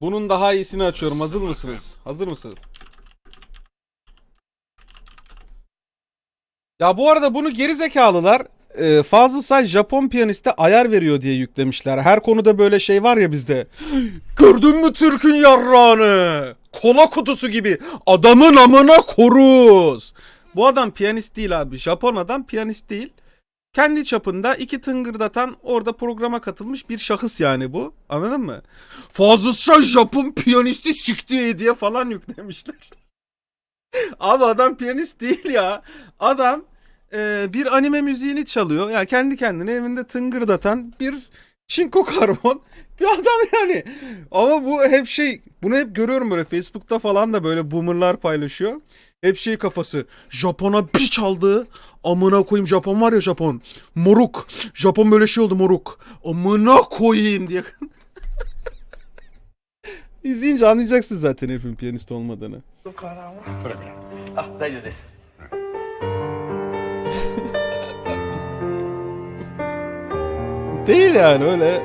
Bunun daha iyisini açıyorum. Hazır mısınız? Hazır mısınız? Ya bu arada bunu geri zekalılar e, Fazıl Say Japon piyaniste ayar veriyor diye yüklemişler. Her konuda böyle şey var ya bizde. Gördün mü Türk'ün yarrağını? Kola kutusu gibi. Adamın amına koruz. Bu adam piyanist değil abi. Japon adam piyanist değil. Kendi çapında iki tıngırdatan orada programa katılmış bir şahıs yani bu. Anladın mı? Fazıl Say Japon piyanisti sikti diye falan yüklemişler. Abi adam piyanist değil ya. Adam e, bir anime müziğini çalıyor. Yani kendi kendine evinde tıngırdatan bir çinko karbon bir adam yani. Ama bu hep şey bunu hep görüyorum böyle Facebook'ta falan da böyle boomerlar paylaşıyor. Hep şey kafası. Japon'a bir çaldı. Amına koyayım Japon var ya Japon. Moruk. Japon böyle şey oldu moruk. Amına koyayım diye. İzleyince anlayacaksın zaten hepin piyanist olmadığını. Ah, Değil yani öyle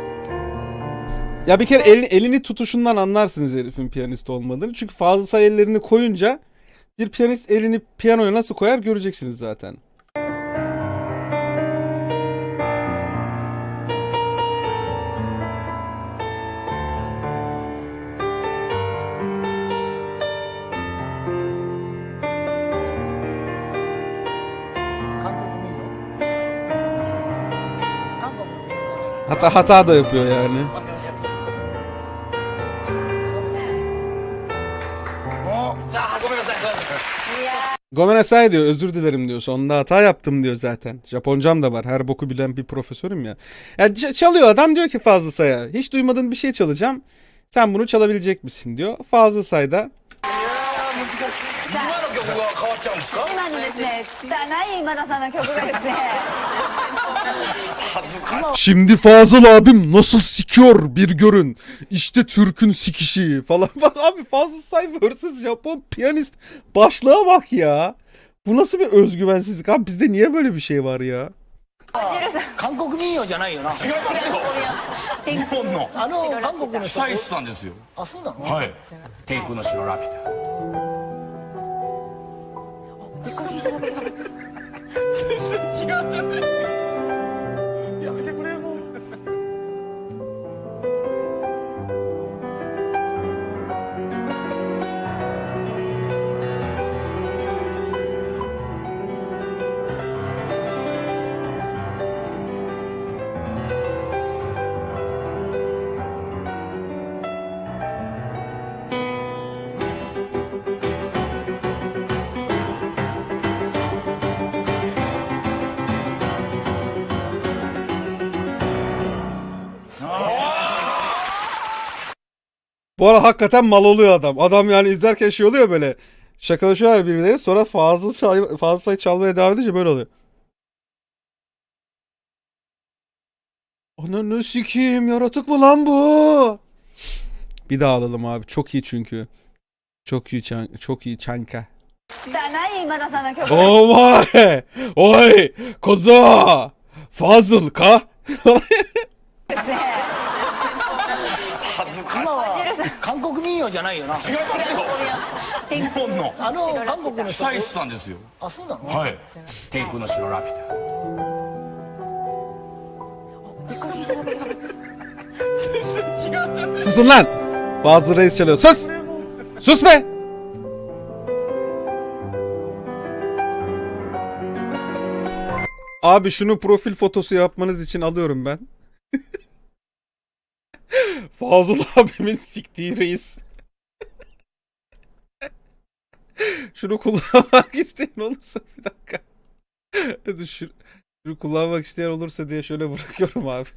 ya bir kere elini, elini tutuşundan anlarsınız herifin piyanist olmadığını. Çünkü fazla sayı ellerini koyunca bir piyanist elini piyanoya nasıl koyar göreceksiniz zaten. Hata hata da yapıyor yani. Gomenasai diyor özür dilerim diyor. Sonunda hata yaptım diyor zaten. Japoncam da var. Her boku bilen bir profesörüm ya. ya çalıyor adam diyor ki Fazıl Say'a. Hiç duymadığın bir şey çalacağım. Sen bunu çalabilecek misin diyor. Fazıl Say da 今の曲が変わっちゃうんですか今のですね、拙い今田さんの曲がですね、 恥ずかしい Şimdi Fazıl abim nasıl sikiyor bir görün. İşte Türk'ün sikişi falan. Bak abi Fazıl Say vs Japon piyanist. Başlığa bak ya. Bu nasıl bir özgüvensizlik abi bizde niye böyle bir şey var ya? 韓国民謡じゃないよな違いますよ日本のあの韓国の人久石さんですよあそうなの、はい天空の城ラピュタ違うじゃないですかやめてくれよ 야, Bu arada hakikaten mal oluyor adam. Adam yani izlerken şey oluyor böyle. Şakalaşıyorlar birbirleri sonra fazla, çal fazla sayı çalmaya devam edince böyle oluyor. Ananı sikiyim yaratık mı lan bu? Bir daha alalım abi. Çok iyi çünkü. Çok iyi çan çok iyi çanka. Oy! Oh Oy! Koza! Fazıl ka! ですね、恥ずかしい今は韓国民謡じゃないよな違いますよ日本のあの韓国の人久石さんですよあそうなの、はい天空の城ラピュタ違うじゃない Susun lan! Fazıl reis çalıyor. Sus! Sus be! Abi şunu profil fotosu yapmanız için alıyorum ben. Fazıl abimin siktiği reis. şunu kullanmak isteyen olursa bir dakika. Dur şu, şunu kullanmak isteyen olursa diye şöyle bırakıyorum abi.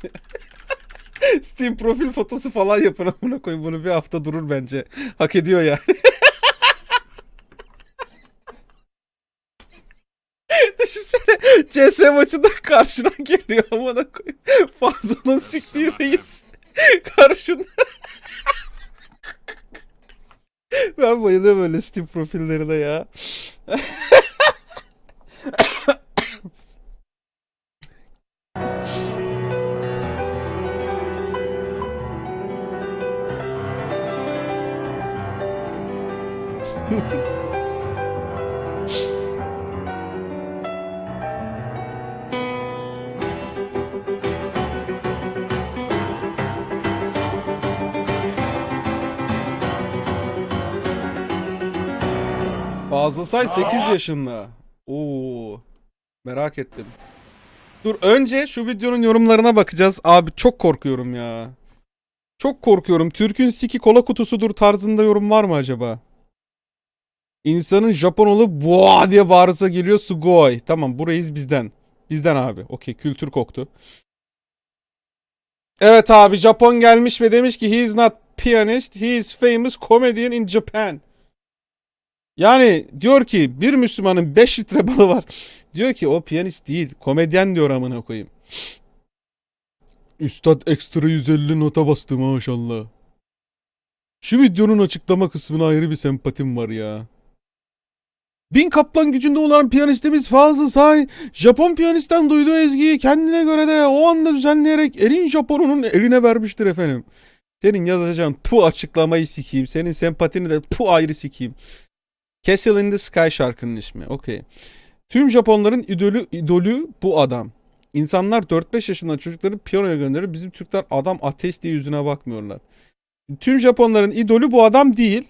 Steam profil fotosu falan yapın amına koyayım bunu bir hafta durur bence. Hak ediyor yani. Düşünsene CS maçında karşına geliyor amına koyayım. Fazlının siktiği reis. Karşında. ben bayılıyorum böyle Steam profillerine ya. Fazıl Say 8 yaşında. Oo. Merak ettim. Dur önce şu videonun yorumlarına bakacağız. Abi çok korkuyorum ya. Çok korkuyorum. Türk'ün siki kola kutusudur tarzında yorum var mı acaba? İnsanın Japon olup boğa diye bağırsa geliyor sugoi. Tamam bu reis bizden. Bizden abi. Okey kültür koktu. Evet abi Japon gelmiş ve demiş ki he is not pianist, he is famous comedian in Japan. Yani diyor ki bir Müslümanın 5 litre balı var. Diyor ki o piyanist değil, komedyen diyor amına koyayım. Üstad ekstra 150 nota bastı maşallah. Şu videonun açıklama kısmına ayrı bir sempatim var ya. Bin kaplan gücünde olan piyanistimiz Fazıl Say, Japon piyanistten duyduğu ezgiyi kendine göre de o anda düzenleyerek elin Japonunun eline vermiştir efendim. Senin yazacağın pu açıklamayı sikeyim. Senin sempatini de pu ayrı sikeyim. Castle in the Sky şarkının ismi. Okey. Tüm Japonların idolü, idolü bu adam. İnsanlar 4-5 yaşında çocukları piyanoya gönderir. Bizim Türkler adam ateist diye yüzüne bakmıyorlar. Tüm Japonların idolü bu adam değil.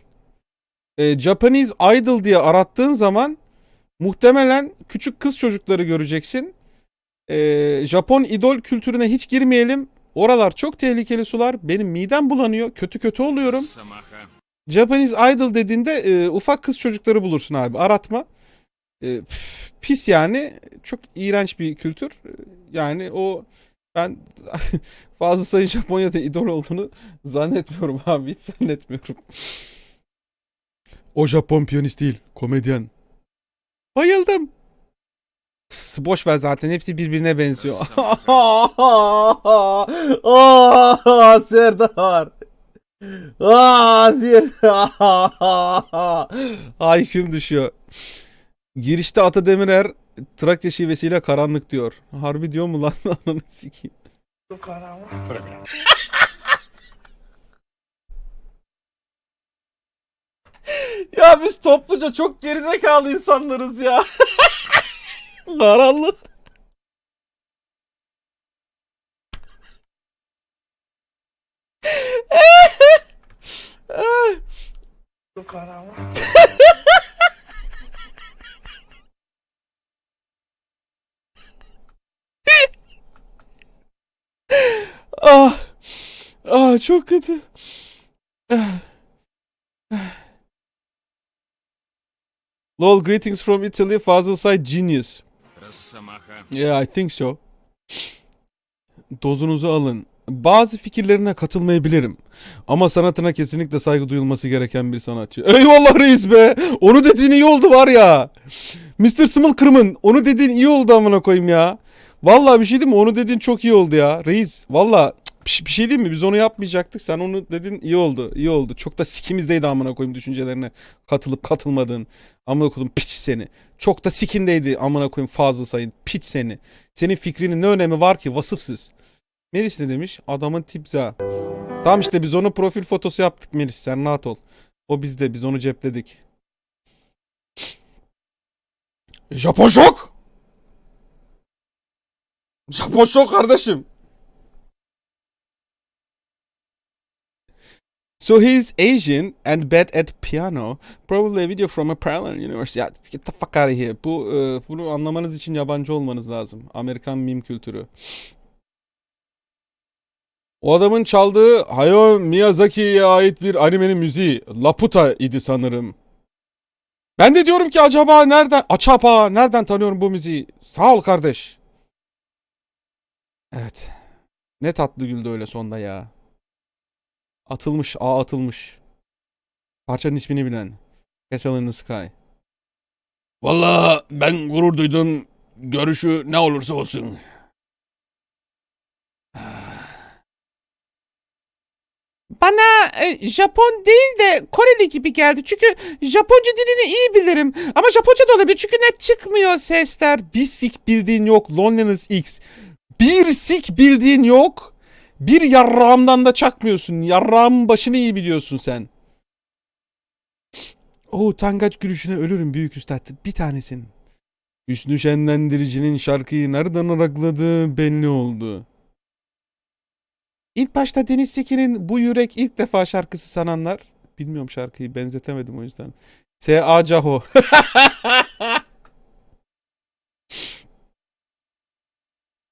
E, Japanese Idol diye arattığın zaman muhtemelen küçük kız çocukları göreceksin. E, Japon idol kültürüne hiç girmeyelim. Oralar çok tehlikeli sular. Benim midem bulanıyor. Kötü kötü oluyorum. Japanese Idol dediğinde e, ufak kız çocukları bulursun abi. Aratma. E, pis yani. Çok iğrenç bir kültür. E, Yani o ben fazla sayı Japonya'da idol olduğunu zannetmiyorum abi. Hiç zannetmiyorum. O Japon piyanist değil. Komedyen. Bayıldım. Pıs, Boş ver zaten hepsi birbirine benziyor. Aa, Serdar. Aa, Serdar. IQ'm düşüyor. Girişte Ata Demirer Trakya şivesiyle karanlık diyor. Harbi diyor mu lan? Ananı sikeyim. ya biz topluca çok gerizekalı insanlarız ya. Karanlık. Ah. Ah çok kötü. Lol greetings from Italy. Fazıl Say genius. Yeah, I think so. Dozunuzu alın. Bazı fikirlerine katılmayabilirim. Ama sanatına kesinlikle saygı duyulması gereken bir sanatçı. Eyvallah reis be. Onu dediğin iyi oldu var ya. Mr. Smilkırmın onu dediğin iyi oldu amına koyayım ya. Vallahi bir şey değil mi? Onu dediğin çok iyi oldu ya. Reis vallahi cık, bir şey- şey değil mi? Biz onu yapmayacaktık. Sen onu dedin iyi oldu. iyi oldu. Çok da sikimizdeydi amına koyayım düşüncelerine katılıp katılmadığın. Amına koyayım piç seni. Çok da sikindeydi amına koyayım fazla sayın. Piç seni. Senin fikrinin ne önemi var ki vasıfsız. Melis ne demiş? Adamın tipza. Tamam işte biz onu profil fotosu yaptık Melis. Sen rahat ol. O bizde. Biz onu cepledik. Japon şok. Japon şok kardeşim. So he's Asian and bad at piano. Probably a video from a parallel universe. Ya get the fuck out of here. Bu e, bunu anlamanız için yabancı olmanız lazım. Amerikan meme kültürü. O adamın çaldığı Hayao Miyazaki'ye ait bir animenin müziği Laputa idi sanırım. Ben de diyorum ki acaba nereden acaba nereden tanıyorum bu müziği? Sağ ol kardeş. Evet. Ne tatlı güldü öyle sonda ya. Atılmış, a atılmış. Parçanın ismini bilen. Castle in the Sky. Vallahi ben gurur duydum. Görüşü ne olursa olsun. Bana e, Japon değil de Koreli gibi geldi. Çünkü Japonca dilini iyi bilirim. Ama Japonca da olabilir. Çünkü net çıkmıyor sesler. Bir sik bildiğin yok. Loneliness X. Bir sik bildiğin yok. Bir yarrağımdan da çakmıyorsun. Yarrağımın başını iyi biliyorsun sen. O utangaç gülüşüne ölürüm büyük üstad. Bir tanesin. Hüsnü Şenlendirici'nin şarkıyı nereden arakladığı belli oldu. İlk başta Deniz Sekin'in Bu Yürek ilk defa şarkısı sananlar. Bilmiyorum şarkıyı benzetemedim o yüzden. S.A. Caho.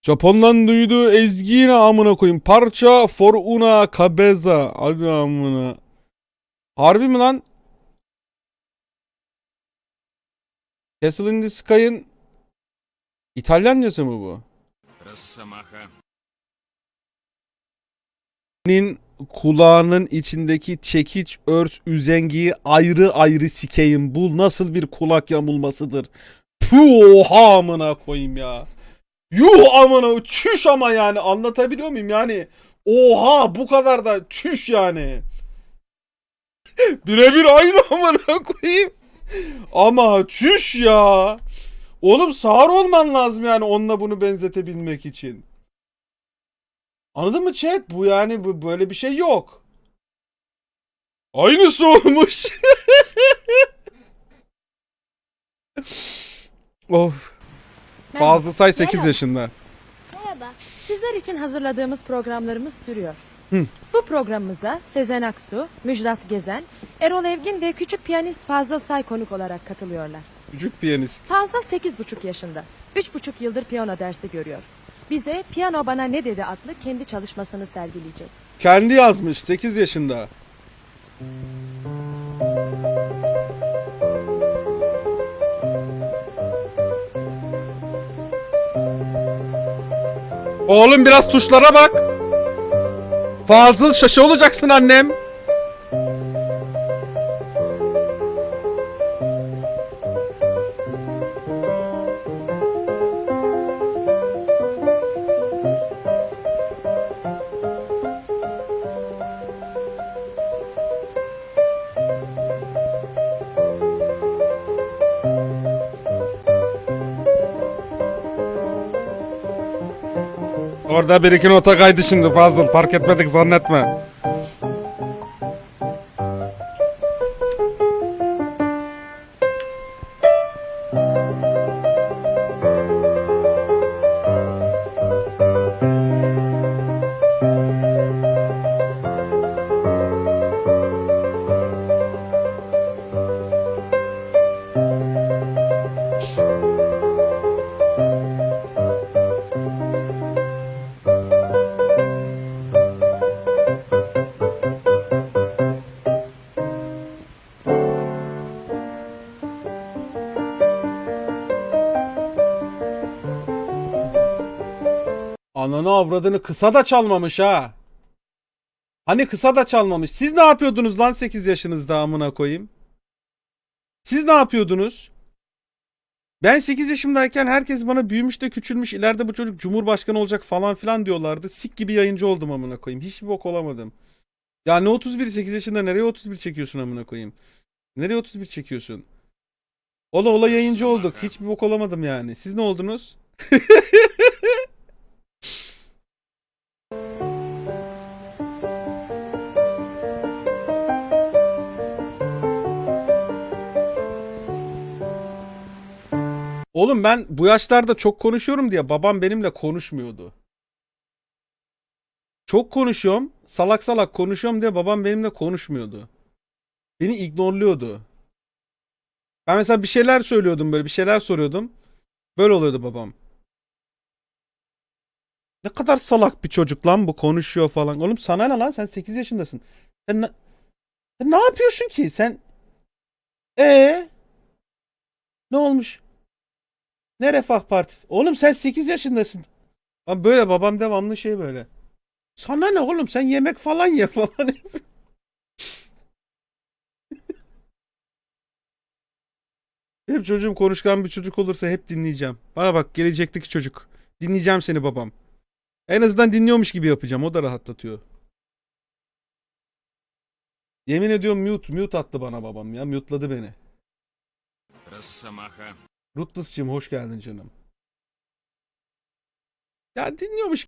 Japon'dan duyduğu ezgiyi amına koyayım. Parça for una kabeza. Hadi amına. Harbi mi lan? Castle in the Sky'ın İtalyancası mı bu? Ressamaha. Senin kulağının içindeki çekiç örs üzengiyi ayrı ayrı sikeyim. Bu nasıl bir kulak yamulmasıdır? Puh oha amına koyayım ya. Yuh amına çüş ama yani anlatabiliyor muyum yani? Oha bu kadar da çüş yani. Birebir aynı amına koyayım. Ama çüş ya. Oğlum sağır olman lazım yani onunla bunu benzetebilmek için. Anladın mı chat? Bu yani bu böyle bir şey yok. Aynısı olmuş. of. Fazla say 8 Merhaba. yaşında. Merhaba. Sizler için hazırladığımız programlarımız sürüyor. Hı. Bu programımıza Sezen Aksu, Müjdat Gezen, Erol Evgin ve küçük piyanist Fazıl Say konuk olarak katılıyorlar. Küçük piyanist. Fazıl 8,5 yaşında. 3,5 yıldır piyano dersi görüyor. Bize Piyano Bana Ne Dedi adlı kendi çalışmasını sergileyecek. Kendi yazmış 8 yaşında. Oğlum biraz tuşlara bak. Fazıl şaşı olacaksın annem. Orada bir iki nota kaydı şimdi Fazıl fark etmedik zannetme. Ananı avradını kısa da çalmamış ha. Hani kısa da çalmamış. Siz ne yapıyordunuz lan 8 yaşınızda amına koyayım? Siz ne yapıyordunuz? Ben 8 yaşımdayken herkes bana büyümüş de küçülmüş ileride bu çocuk cumhurbaşkanı olacak falan filan diyorlardı. Sik gibi yayıncı oldum amına koyayım. Hiçbir bok olamadım. Ya ne 31 8 yaşında nereye 31 çekiyorsun amına koyayım? Nereye 31 çekiyorsun? Ola ola yayıncı olduk. Hiçbir bok olamadım yani. Siz ne oldunuz? Oğlum ben bu yaşlarda çok konuşuyorum diye babam benimle konuşmuyordu. Çok konuşuyorum, salak salak konuşuyorum diye babam benimle konuşmuyordu. Beni ignorluyordu. Ben mesela bir şeyler söylüyordum böyle, bir şeyler soruyordum. Böyle oluyordu babam. Ne kadar salak bir çocuk lan bu konuşuyor falan. Oğlum sana ne lan sen 8 yaşındasın. Sen ne, sen ne yapıyorsun ki? Sen ee ne olmuş? Ne Refah Partisi? Oğlum sen 8 yaşındasın. Abi böyle babam devamlı şey böyle. Sana ne oğlum sen yemek falan ye falan. hep çocuğum konuşkan bir çocuk olursa hep dinleyeceğim. Bana bak gelecekteki çocuk. Dinleyeceğim seni babam. En azından dinliyormuş gibi yapacağım. O da rahatlatıyor. Yemin ediyorum mute mute attı bana babam ya. Mute'ladı beni. Ressamaha. Ruthless'cığım hoş geldin canım. Ya dinliyormuş